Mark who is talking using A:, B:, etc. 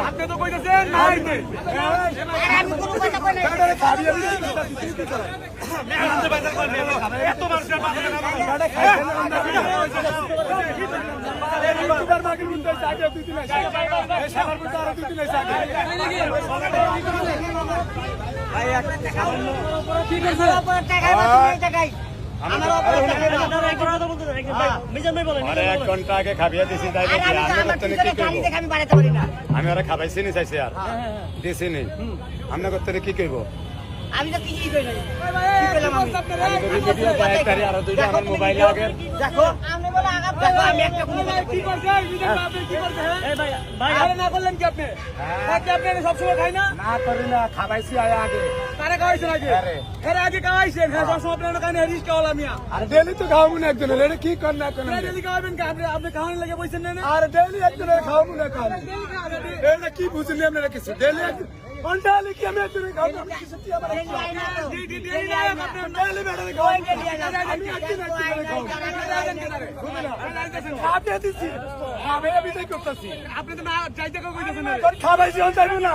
A: আপনি তো কইতেছেন
B: নাই
A: এত মানুষের হইছে আগে
B: আমার
C: এক ঘণ্টা আগে খাবিয়ে দিছি তাই
B: আমি
C: ওরা খাবাইছি নি চাইছি আর। দিছি নি। আমরা করতে কি করব
B: আমি তো কিছুই কই নাই কি পেলাম আমি?
C: আর দুইটা আমার মোবাইলে আগে
B: দেখো আমি বলে আগা দেখো আমি একটা কোনো
A: কি করছে? এই আপনি কি করছে আরে না করলেন কি আপনি? আপনি সব সময় খাই না?
C: না করি না খাবাইছি আয় আগে।
A: কারে খাওয়াইছেন আগে। এর আগে খাওয়াইছেন হ্যাঁ। সব সময় আপনার কানে রিস্ক খাওয়ালাম ইয়া।
C: আর ডেলি তো খাওয়াবো না একজনের এটা কি কর না কোন
A: ডেলি খাওয়াবেন কি? আপনি আপনি খাওয়ানোর লাগে বলছেন না
C: আর ডেলি একজনের খাওয়াবো না
A: খাওয়াবেন
C: এটা কি বুঝলি আপনারা কিছু? ডেলি ঘণ্টা হলে কি আমি একজনের খাওয়াবো? আপনি কিছু কি আমার
B: ডেলি না তো।
A: ডেলি
C: খাওয়াবো। আমি খাওয়াবো।
A: আপনি
C: দিছি। আমি তাই করতেছি।
A: না যাইতে কইতেছেন?
C: খাবাইছি অন যাইবো না।